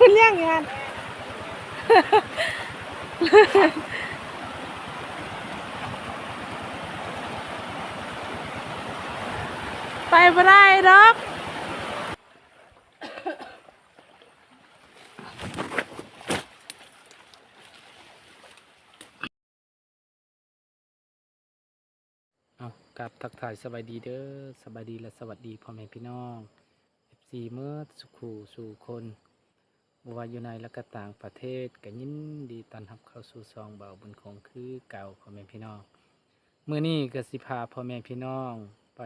คุณย่างงานไปบ่ได้ดอกเอากับทักทายสบายดีเด้อสบายดีและสวัสดีพ่อแม่พี่น้อง FC เมื่อสุขูสู่คน บว่าอยู่ในและก็ต่างประเทศก็ยินดีต้อนรับเข้าสู่ซองเบาบุญของคือเก่าพ่อแม่พี่น้องมื้อนี้ก็สิพาพ่อแม่พี่น้องไป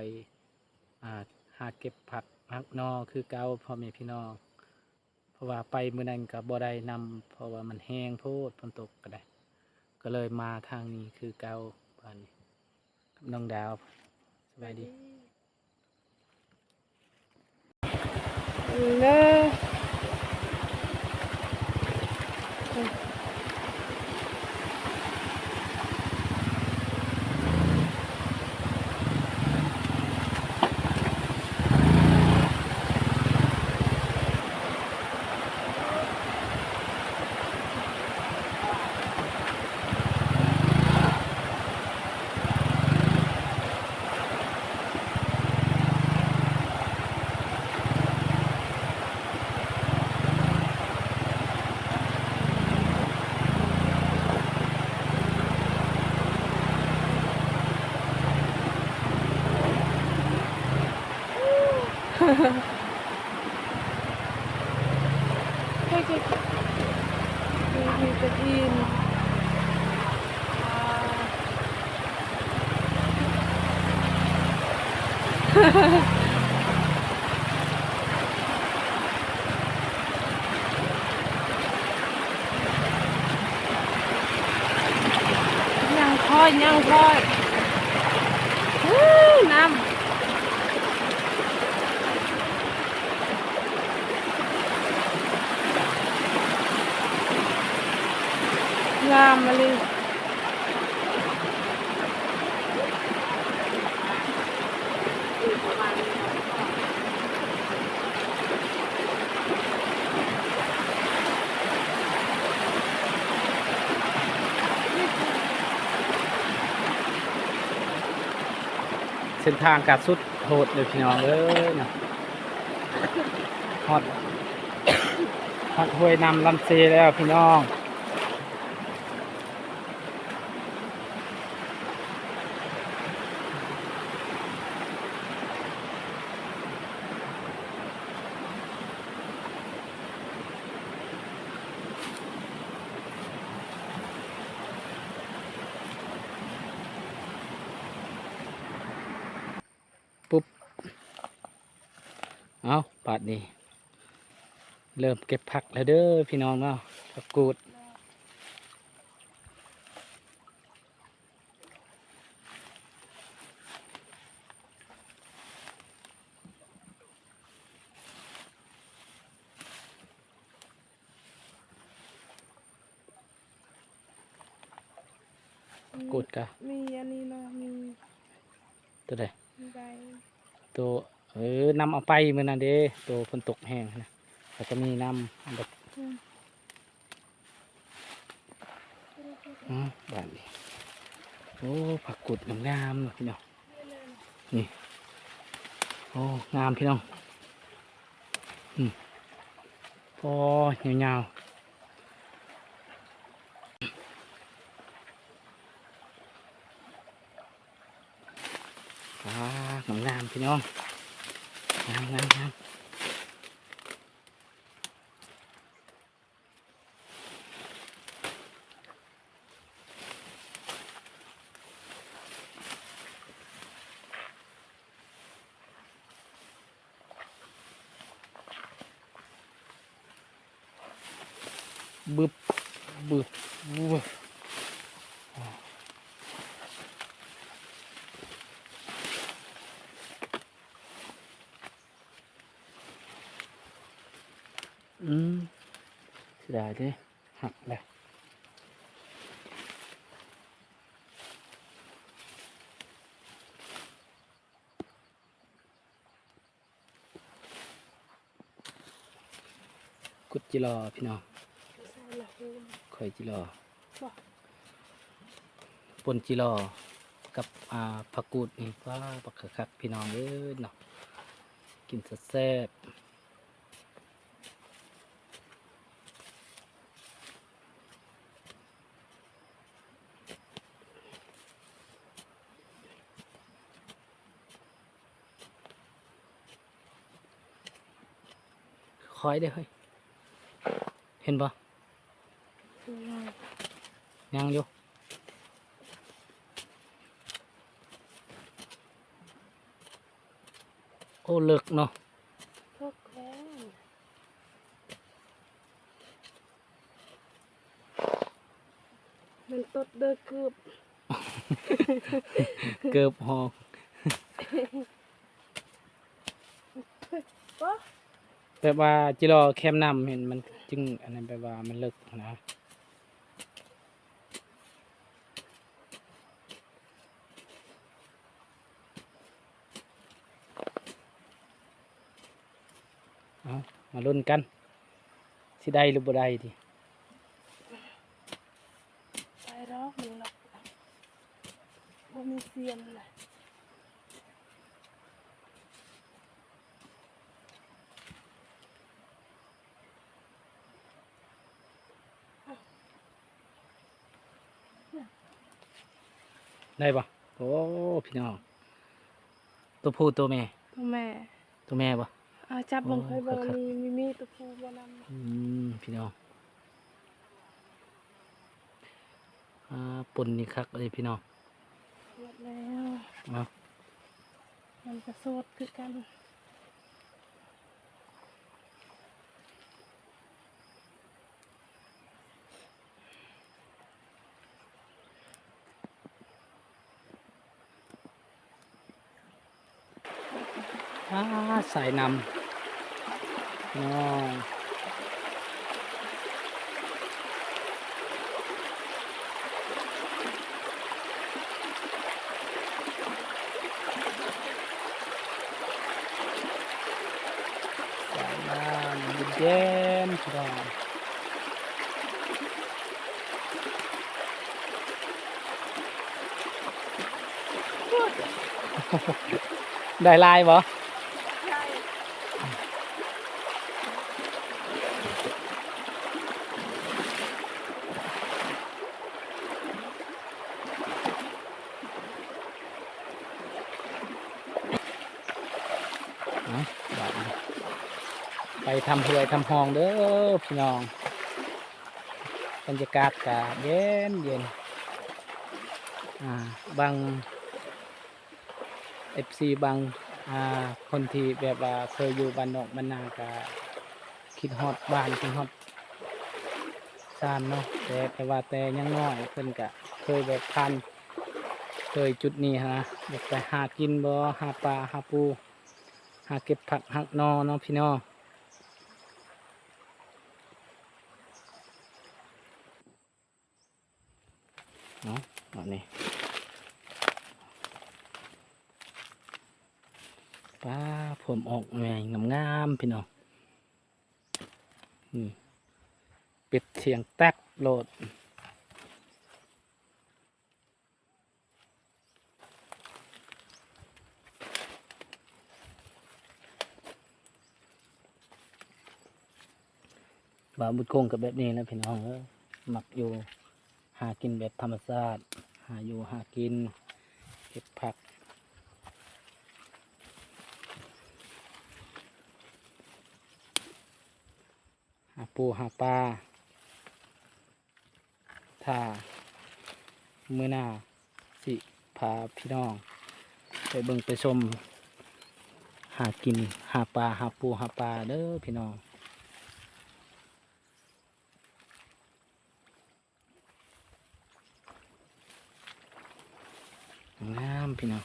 าหาเก็บผักผักนอคือเก่าพ่อแม่พี่น้อง เพราะว่าไปมื้อนั้นก็บ่ได้นำเพราะว่ามันแห้งโพดฝนตกก็ได้ ก็เลยมาทางนี้คือเก่าบ้านนี้กับน้องดาวสบายดีเด้อให้จะมีมีกระทิน ยังทอดยังคอยอู้น้ำ งามมาเลย เส้นทางการสุดโหดเลยพี่น้องเอ้ยนะฮอดฮอดห้วยนำลำเซแล้วพี่น้อง ปุ๊บ เอาปาดนี้ เริ่มเก็บผักแล้วเด้อพี่น้องเนาะผักกูดกูดกะมีอันนี้เนาะมีตัวใดมีใบตัว เออนำเอาไปมือนั่นเด้ตัวฝนตกแห้งนะแล้วก็มีน้ำแบบอืมอืมแบบนี้โอ้ผักกุดงามๆพี่น้องนี่โอ้งามพี่น้องอืมพอยาวๆอ่างามๆพี่น้อง งามงามงามบึบบึบบึบ อืมเสียดายเด้หักเลยกุดจิรอพี่น้องข่อยจิรอปนจิรอกับอ่าผักกูดนี่ว่าปักคักพี่น้องเอ้ยเนาะกินแซ่บ คอยได้อเฮ้ย เห็นปะอืมยังอยู่โอ้เลิกเนาะพวกแล้วมันตดเด้อเกือบเกือบหอกบ่ แปลว่าจิรอแคมนำเห็นมันจึงอันนั้นแปลว่ามันเลิกนะเอามาลุ้นกันสิได้หรือบ่ได้ดิใส่รอกมันหรอกบ่มีเสียมเลย ได้ปะโอ้พี่น้องตัวผู้ตัวแม่พ่อแม่ตัวแม่ปะอาจับเบังโอ้เคยเบังครับมีมีมีตะปูบ่นำอืมพี่น้องอ่าปนนี่คักเลยพี่น้องหมดแล้วเอามันจะโสดคือกัน อ่าสายนำพี่น้องสายน้ำเย็นๆพี่น้อง ได้ลายบ่ ใช่ เอาบาดนี้ไป ทำเหวยทำหองเด้อพี่น้องบรรยากาศกะเย็นเย็นบางเอฟซีบางคนที่แบบว่าเคยอยู่บ้านนอกบ้านนากะคิดฮอดบ้านคิดฮอดซานเนาะแต่แต่ว่าแต่ยังน้อยเพิ่นกะเคยแบบพันเคยจุดนี้ฮะอยากไปหากินบ่หาปลาหาปูหาเก็บผักหักนอเนาะพี่น้อง เนาะเอานี่ป้าผมออกแหวงงามๆพี่น้องนี่ป็ดเสียงแตกโหลดบาบุดคงกับแบบนี้นะพี่น้องเออหมักอยู่ หากินแบบธรรมชาติ หาอยู่หากิน เก็บผัก หาปูหาปลาถ้าเมื่อหน้าสิพาพี่น้อง ไปเบิ่งไปชม หากินหาปลาหาปูหาปลาเด้อพี่น้อง งาม พี่น้อง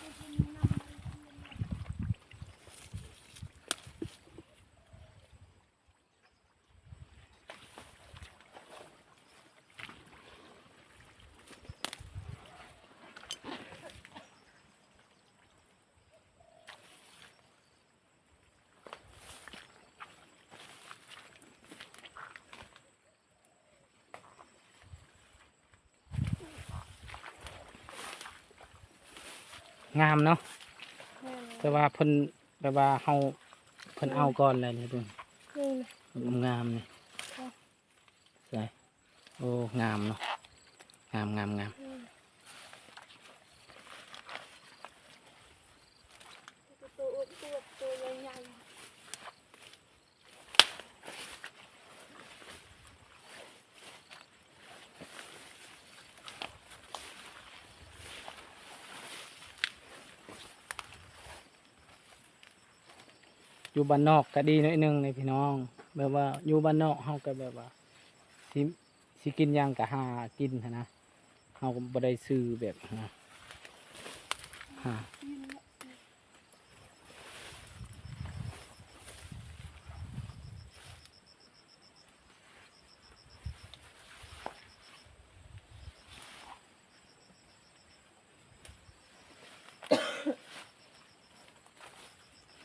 งามเนาะแม่นแต่ว่าเพิ่นแบบว่าเฮาเพิ่นเอาก่อนอะไรนี่เพิ่นนี่นะงามๆนี่ครับใช่โอ้งามเนาะงามงามงาม อืมตัวอ้วนตัวตัวใหญ่ อยู่บ้านนอกก็ดีหน่อยนึงนี่พี่น้อง แบบว่าอยู่บ้านนอกเฮาก็แบบว่าสิสิกินหยังก็หากินหั้นนะเฮาก็บ่ได้ซื้อแบบนะหานละ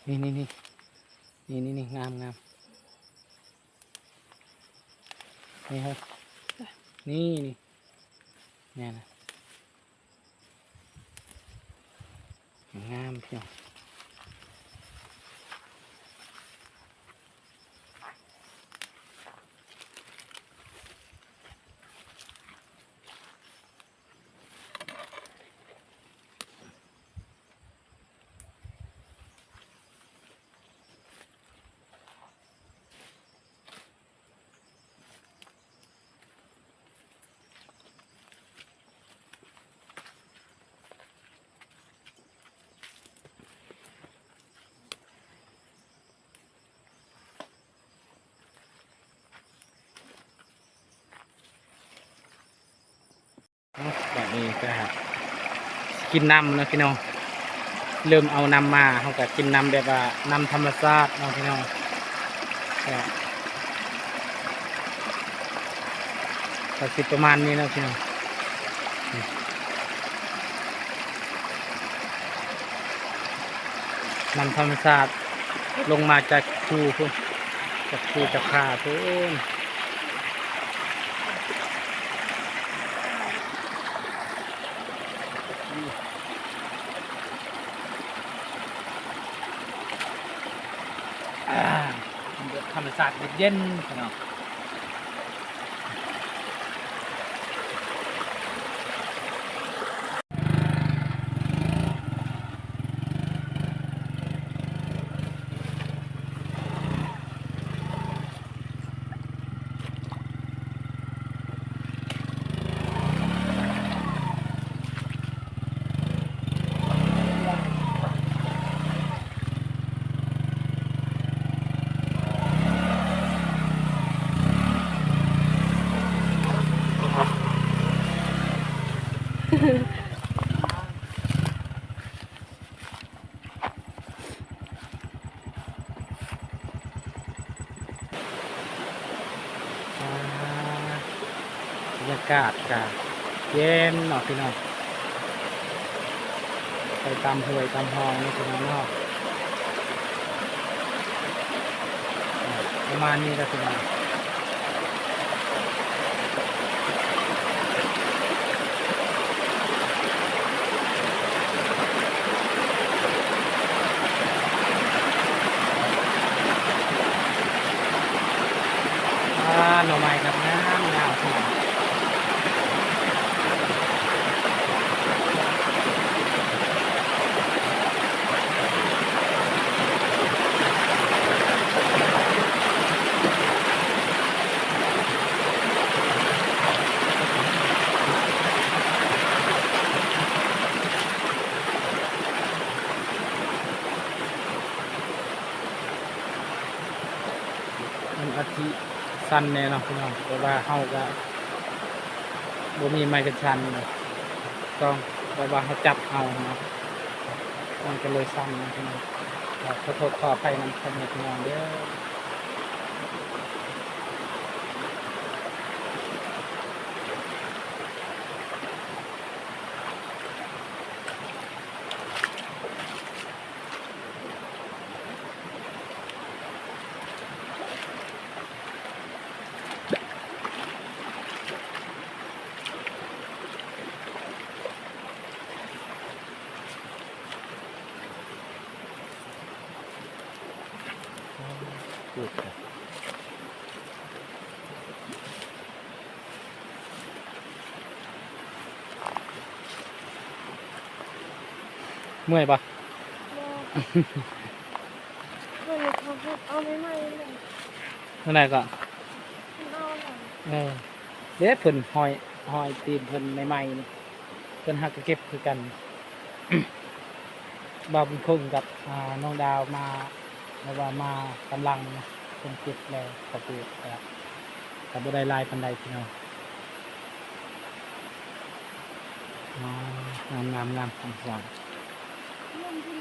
นี่นี่ นี่นี่นี่งามงามนี่ครับ นี่นี่เนี่ยนะงามเพียง นี้ก็กินน้ำนะพี่น้องเริ่มเอาน้ำมาเขาก็กินน้ำแบบว่าน้ำธรรมชาตินะพี่น้องก็สิประมาณนี้นะพี่น้องน้ำธรรมชาติลงมาจากภูพุ่นจากภูจากขาพุ่น อ่า ธรรมศาสตร์เย็นๆพี่น้อง รรยากาศกะเย็นเนาะพี่น้องไปตามห้วยตามห้องนี่พี่น้องเนาะอ่าประมาณนี้แหละพี่น้องอ่าหน่อไม้ครับงามงามพี่น้องมันอาทิ สั้นแน่นอนพี่น้องเพราะว่าเฮาก็บ่มีไม้กระชันนะต้องเพราะว่าเขาจับเอานะมันก็เลยสั้นนะพี่น้องขอโทษขออภัยนำพ่อแม่พี่น้องเด้อ พูดกันเมื่อยปะวันนี้เขาพูดเอาไม่ไหมเลยเมื่อไหร่ก็เอาหน่อยเออเด็ดเพิ่นหอยหอยตีนเพิ่นใหม่ๆนี่เพิ่นหักก็เก็บคือกันบ่าวบุญคงกับอ่าน้องดาวมา แล้วว่ามากำลังนะเพิ่นเก็บแล้วก็ปลูกแล้วก็บ่ได้ลายปานใดพี่น้องงามงามงามงสว่าง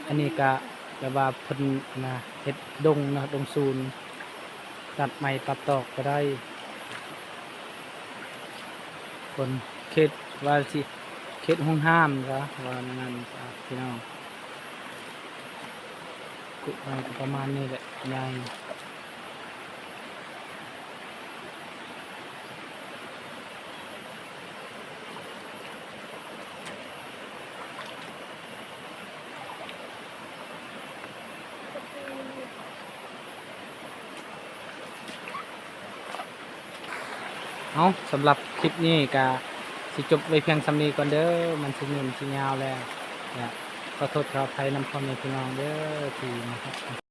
อันนี้ก็แบบว่าเพิ่นนะเฮ็ดดงนะดงซูนตัดไม้ตัดตอกก็ได้ คนเขตว่าสิเขตห้องห้ามก็ว่านั่นพี่น้อง กุไม้ก็ประมาณนี้แหละใหญ่เอาสำหรับคลิปนี้ก็สิจบไว้เพียงสำนีก่อนเด้อมันสิเงินสิยาวแล้วเนี่ย ขอโทษขออภัยนำพ่อแม่พี่น้องเด้อทีนะครับ